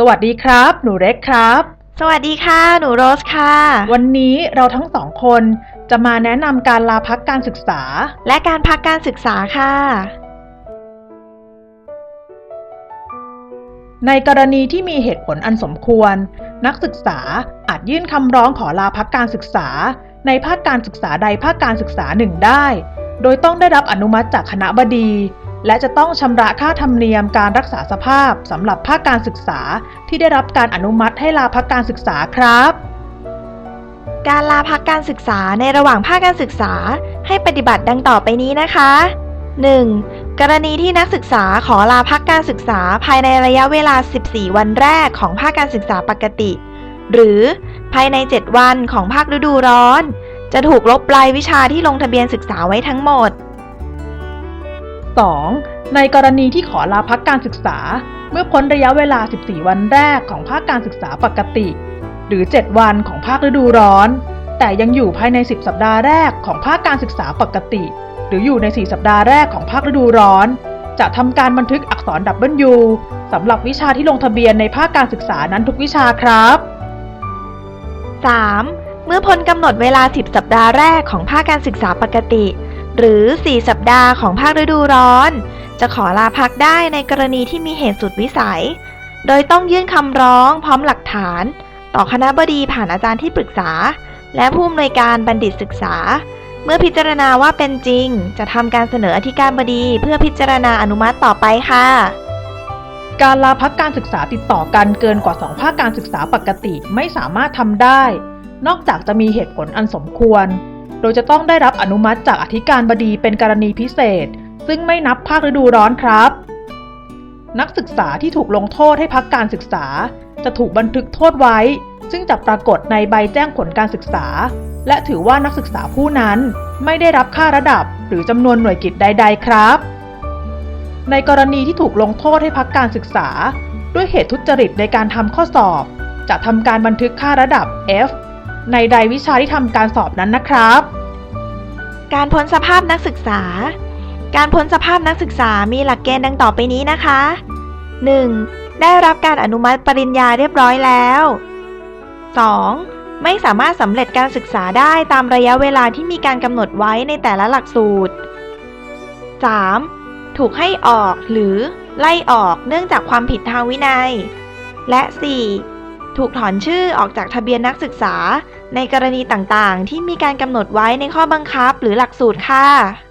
สวัสดีครับ หนูเล็กครับ สวัสดีค่ะ หนูโรสค่ะ วันนี้เราทั้งสองคนจะมาแนะนำการลาพักการศึกษา และการพักการศึกษาค่ะ ในกรณีที่มีเหตุผลอันสมควร นักศึกษาอาจยื่นคำร้องขอลาพักการศึกษา ในภาคการศึกษาใดภาคการศึกษาหนึ่งได้ โดยต้องได้รับอนุมัติจากคณะบดี และจะต้องชำระค่าธรรมเนียมการรักษาสภาพสำหรับภาคการศึกษาที่ได้รับการอนุมัติให้ลาพักการศึกษาครับ การลาพักการศึกษาในระหว่างภาคการศึกษาให้ปฏิบัติดังต่อไปนี้นะคะ 1. กรณีที่นักศึกษาขอลาพักการศึกษาภายในระยะเวลา 14 วันแรกของภาคการศึกษาปกติ หรือภายใน 7 วันของภาคฤดูร้อน จะถูกลบรายวิชาที่ลงทะเบียนศึกษาไว้ทั้งหมด 2. ในกรณีที่ขอลาพักการศึกษา เมื่อพ้นระยะเวลา 14 วันแรกของภาคการศึกษาปกติ หรือ 7 วันของภาคฤดูร้อน แต่ยังอยู่ภายใน 10 สัปดาห์แรกของภาคการศึกษาปกติ หรืออยู่ใน 4 สัปดาห์แรกของภาคฤดูร้อน จะทำการบันทึกอักษร W สำหรับวิชาที่ลงทะเบียนในภาคการศึกษานั้นทุกวิชาครับ 3. เมื่อพ้นกำหนดเวลา 10 สัปดาห์แรกของภาคการศึกษาปกติ หรือ 4 สัปดาห์ของภาคฤดูร้อน จะขอลาพักได้ในกรณีที่มีเหตุสุดวิสัย โดยต้องยื่นคำร้องพร้อมหลักฐาน ต่อคณะบดีผ่านอาจารย์ที่ปรึกษา และผู้อำนวยการบัณฑิตศึกษา เมื่อพิจารณาว่าเป็นจริง จะทำการเสนออธิการบดีเพื่อพิจารณาอนุมัติต่อไปค่ะการลาพักการศึกษาติดต่อกันเกินกว่า 2 ภาคการศึกษาปกติไม่สามารถทำได้ นอกจากจะมีเหตุผลอันสมควร โดยจะต้องได้รับอนุมัติจากอธิการบดีเป็นกรณีพิเศษ ซึ่งไม่นับภาคฤดูร้อนครับ นักศึกษาที่ถูกลงโทษให้พักการศึกษา จะถูกบันทึกโทษไว้ ซึ่งจะปรากฏในใบแจ้งผลการศึกษา และถือว่านักศึกษาผู้นั้นไม่ได้รับค่าระดับ หรือจำนวนหน่วยกิจใด ๆ ครับ ในกรณีที่ถูกลงโทษให้พักการศึกษา ด้วยเหตุทุจริตในการทำข้อสอบ จะทำการบันทึกค่าระดับ F ในใดวิชาที่ทำการสอบนั้นนะครับ การพ้นสภาพนักศึกษา การพ้นสภาพนักศึกษามีหลักเกณฑ์ดังต่อไปนี้นะคะ 1. ได้รับการอนุมัติปริญญาเรียบร้อยแล้ว 2. ไม่สามารถสำเร็จการศึกษาได้ตามระยะเวลาที่มีการกำหนดไว้ในแต่ละหลักสูตร 3. ถูกให้ออกหรือไล่ออกเนื่องจากความผิดทางวินัย และ 4. ถูกถอนชื่อออกจากทะเบียนนักศึกษา ในกรณีต่างๆ ที่มีการกำหนดไว้ในข้อบังคับหรือหลักสูตรค่ะ